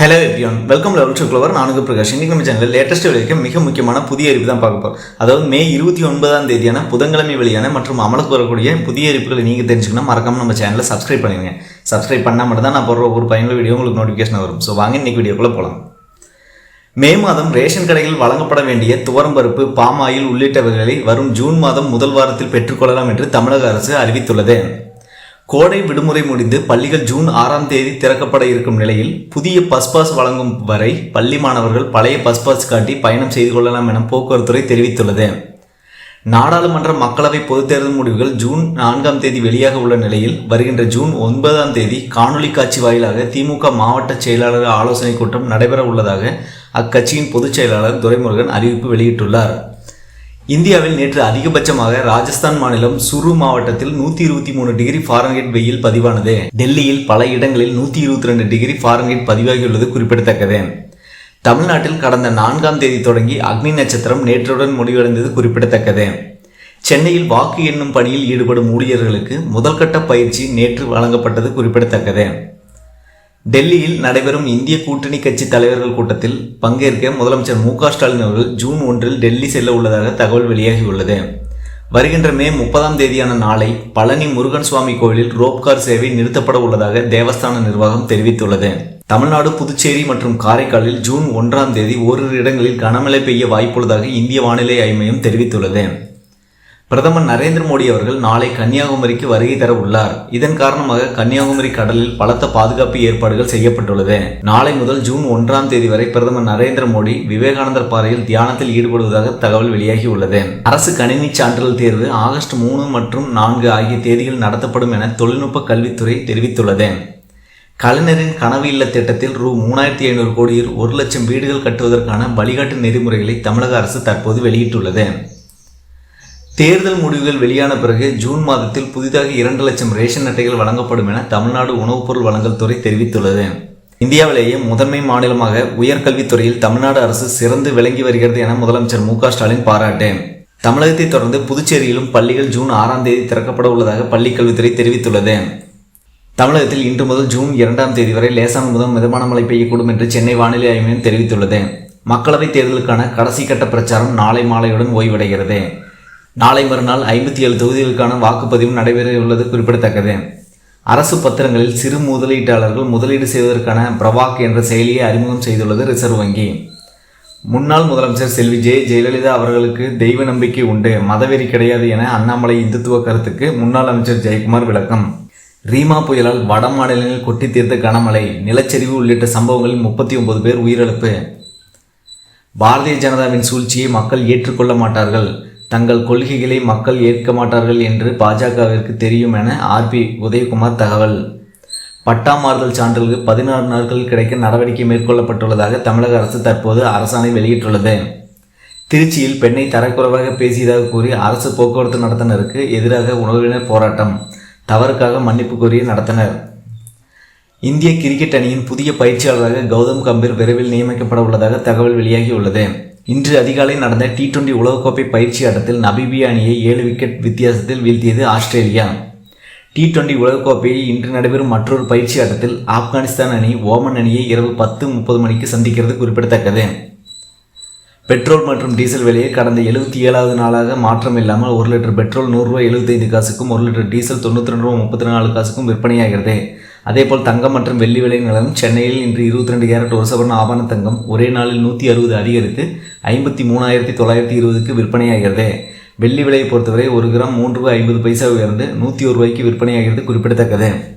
Hello everyone welcome level to Clover நானுக்கு Prakash. இன்னைக்கு நம்ம சேனலில் லேட்டஸ்ட் வரைக்கும் மிக முக்கியமான புதிய அறிவு தான் பார்க்க போகிறோம் அதாவது மே இருபத்தி ஒன்பதாம் தேதியான புதன்கிழமை வெளியான மற்றும் அமலுக்கு வரக்கூடிய புதிய அறிவிப்புகளை நீங்கள் தெரிஞ்சுக்கணும். மறக்காம நம்ம சேனலை சப்ஸ்கிரைப் பண்ணிடுங்க. சப்ஸ்கிரைப் பண்ணால் மட்டும் தான் நான் போடுற ஒரு பயனுள்ள வீடியோ உங்களுக்கு நோட்டிஃபிகேஷன் வரும். ஸோ வாங்க இன்னைக்கு வீடியோக்குள்ளே போகலாம் மே மாதம் ரேஷன் கடைகளில் வழங்கப்பட வேண்டிய துவரம்பருப்பு பாமாயில் உள்ளிட்டவைகளை வரும் ஜூன் மாதம் முதல் வாரத்தில் பெற்றுக்கொள்ளலாம் என்று தமிழக அரசு அறிவித்துள்ளது. கோடை விடுமுறை முடிந்து பள்ளிகள் ஜூன் ஆறாம் தேதி திறக்கப்பட இருக்கும் நிலையில் புதிய பஸ் பாஸ் வழங்கும் வரை பள்ளி மாணவர்கள் பழைய பஸ் பாஸ் காட்டி பயணம் செய்து கொள்ளலாம் என போக்குவரத்துறை தெரிவித்துள்ளது. நாடாளுமன்ற மக்களவை பொதுத் தேர்தல் முடிவுகள் ஜூன் நான்காம் தேதி வெளியாக உள்ள நிலையில் வருகின்ற ஜூன் ஒன்பதாம் தேதி காணொலி காட்சி வாயிலாக திமுக மாவட்ட செயலாளர் ஆலோசனை கூட்டம் நடைபெற உள்ளதாக அக்கட்சியின் பொதுச் செயலாளர் துரைமுருகன் அறிவிப்பு வெளியிட்டுள்ளார். இந்தியாவில் நேற்று அதிகபட்சமாக ராஜஸ்தான் மாநிலம் சுரு மாவட்டத்தில் நூத்தி இருபத்தி மூணு டிகிரி ஃபாரன்ஹைட் வெயில் பதிவானது. டெல்லியில் பல இடங்களில் நூத்தி இருபத்தி ரெண்டு டிகிரி ஃபாரன்ஹைட் பதிவாகியுள்ளது குறிப்பிடத்தக்கது. தமிழ்நாட்டில் கடந்த நான்காம் தேதி தொடங்கி அக்னி நட்சத்திரம் நேற்றுடன் முடிவடைந்தது குறிப்பிடத்தக்கது. சென்னையில் வாக்கு எண்ணும் பணியில் ஈடுபடும் ஊழியர்களுக்கு முதல்கட்ட பயிற்சி நேற்று வழங்கப்பட்டது குறிப்பிடத்தக்கது. டெல்லியில் நடைபெறும் இந்திய கூட்டணி கட்சி தலைவர்கள் கூட்டத்தில் பங்கேற்க முதலமைச்சர் மு ஸ்டாலின் அவர்கள் ஜூன் ஒன்றில் டெல்லி செல்ல உள்ளதாக தகவல் வெளியாகியுள்ளது. வருகின்ற மே முப்பதாம் தேதியான நாளை பழனி முருகன் சுவாமி கோவிலில் ரோப்கார் சேவை நிறுத்தப்பட உள்ளதாக தேவஸ்தான நிர்வாகம் தெரிவித்துள்ளது. தமிழ்நாடு புதுச்சேரி மற்றும் காரைக்காலில் ஜூன் ஒன்றாம் தேதி ஓரிரு இடங்களில் கனமழை பெய்ய வாய்ப்புள்ளதாக இந்திய வானிலை ஆய்மையம் தெரிவித்துள்ளது. பிரதமர் நரேந்திர மோடி அவர்கள் நாளை கன்னியாகுமரிக்கு வருகை தர உள்ளார். இதன் காரணமாக கன்னியாகுமரி கடலில் பலத்த பாதுகாப்பு ஏற்பாடுகள் செய்யப்பட்டுள்ளது. நாளை முதல் ஜூன் ஒன்றாம் தேதி வரை பிரதமர் நரேந்திர மோடி விவேகானந்தர் பாறையில் தியானத்தில் ஈடுபடுவதாக தகவல் வெளியாகி உள்ளது அரசு கணினி சான்றிதழ் தேர்வு ஆகஸ்ட் மூணு மற்றும் நான்கு ஆகிய தேதிகள் நடத்தப்படும் என தொழில்நுட்ப கல்வித்துறை தெரிவித்துள்ளது. கலைஞரின் கனவு இல்ல திட்டத்தில் ரூ மூணாயிரத்தி ஐநூறு கோடியில் ஒரு லட்சம் வீடுகள் கட்டுவதற்கான வழிகாட்டு நெறிமுறைகளை தமிழக அரசு தற்போது வெளியிட்டுள்ளது. தேர்தல் முடிவுகள் வெளியான பிறகு ஜூன் மாதத்தில் புதிதாக இரண்டு லட்சம் ரேஷன் அட்டைகள் வழங்கப்படும் என தமிழ்நாடு உணவுப் பொருள் வழங்கல் துறை தெரிவித்துள்ளது. இந்தியாவிலேயே முதன்மை மாநிலமாக உயர்கல்வித்துறையில் தமிழ்நாடு அரசு சிறந்து விளங்கி வருகிறது என முதலமைச்சர் மு ஸ்டாலின் பாராட்டு. தமிழகத்தை தொடர்ந்து புதுச்சேரியிலும் பள்ளிகள் ஜூன் ஆறாம் தேதி திறக்கப்பட உள்ளதாக பள்ளிக்கல்வித்துறை தெரிவித்துள்ளது. தமிழகத்தில் இன்று முதல் ஜூன் இரண்டாம் தேதி வரை லேசான முதல் மிதமான மழை பெய்யக்கூடும் என்று சென்னை வானிலை ஆய்வு மையம் தெரிவித்துள்ளது. மக்களவைத் தேர்தலுக்கான கடைசி கட்ட பிரச்சாரம் நாளை மாலையுடன் ஓய்வடைகிறது. நாளை மறுநாள் ஐம்பத்தி ஏழு தொகுதிகளுக்கான வாக்குப்பதிவு நடைபெற உள்ளது குறிப்பிடத்தக்கது. அரசு பத்திரங்களில் சிறு முதலீட்டாளர்கள் முதலீடு செய்வதற்கான பிரவாக் என்ற செயலியை அறிமுகம் செய்துள்ளது ரிசர்வ் வங்கி. முன்னாள் முதலமைச்சர் செல்வி ஜெய ஜெயலலிதா அவர்களுக்கு தெய்வ நம்பிக்கை உண்டு. மதவெறி கிடையாது என அண்ணாமலை இந்துத்துவ கருத்துக்கு முன்னாள் அமைச்சர் ஜெயக்குமார் விளக்கம். ரீமா புயலால் வட மாநிலங்களில் கொட்டி தீர்த்த கனமழை நிலச்சரிவு உள்ளிட்ட சம்பவங்களில் முப்பத்தி ஒன்பது பேர் உயிரிழப்பு. பாரதிய ஜனதாவின் சூழ்ச்சியை மக்கள் ஏற்றுக்கொள்ள மாட்டார்கள். தங்கள் கொள்கைகளை மக்கள் ஏற்க மாட்டார்கள் என்று பாஜகவிற்கு தெரியும் என ஆர்பி உதயகுமார் தகவல். பட்டா மாறுதல் சான்றிதழ்கள் பதினாறு நாட்கள் கிடைக்க நடவடிக்கை மேற்கொள்ளப்பட்டுள்ளதாக தமிழக அரசு தற்போது அரசாணை வெளியிட்டுள்ளது. திருச்சியில் பெண்ணை தரக்குறைவாக பேசியதாக கூறி அரசு போக்குவரத்து நடத்தினருக்கு எதிராக உணவினர் போராட்டம். தவறுக்காக மன்னிப்பு கோரிய நடத்தினர். இந்திய கிரிக்கெட் அணியின் புதிய பயிற்சியாளராக கௌதம் கம்பீர் விரைவில் நியமிக்கப்பட உள்ளதாக தகவல் வெளியாகியுள்ளது. இன்று அதிகாலை நடந்த டி டுவெண்டி உலகக்கோப்பை பயிற்சி ஆட்டத்தில் நபிபியா அணியை ஏழு விக்கெட் வித்தியாசத்தில் வீழ்த்தியது ஆஸ்திரேலியா. டி டுவெண்டி உலகக்கோப்பையை இன்று நடைபெறும் மற்றொரு பயிற்சி ஆட்டத்தில் ஆப்கானிஸ்தான் அணி ஓமன் அணியை இரவு பத்து முப்பது மணிக்கு சந்திக்கிறது குறிப்பிடத்தக்கது. பெட்ரோல் மற்றும் டீசல் விலையை கடந்த எழுபத்தி ஏழாவது நாளாக மாற்றம் இல்லாமல் ஒரு லிட்டர் பெட்ரோல் நூறுரூவா எழுபத்தைந்து காசுக்கும் ஒரு லிட்டர் டீசல் தொண்ணூற்றி ரெண்டு ரூபா முப்பத்தி நாலு காசுக்கும் விற்பனையாகிறது. அதேபோல் தங்கம் மற்றும் வெள்ளி விலை நிலவும் சென்னையில் இன்று இருபத்தி ரெண்டு கேரட் ஒரு சவரன் ஆபான தங்கம் ஒரே நாளில் நூற்றி அறுபது அதிகரித்து ஐம்பத்தி மூணாயிரத்தி தொள்ளாயிரத்தி இருபதுக்கு விற்பனையாகிறது. வெள்ளி விலையை பொறுத்தவரை ஒரு கிராம் மூன்று ரூபாய் ஐம்பது பைசா உயர்ந்து நூற்றி ஒரு ரூபாய்க்கு விற்பனையாகிறது குறிப்பிடத்தக்கது.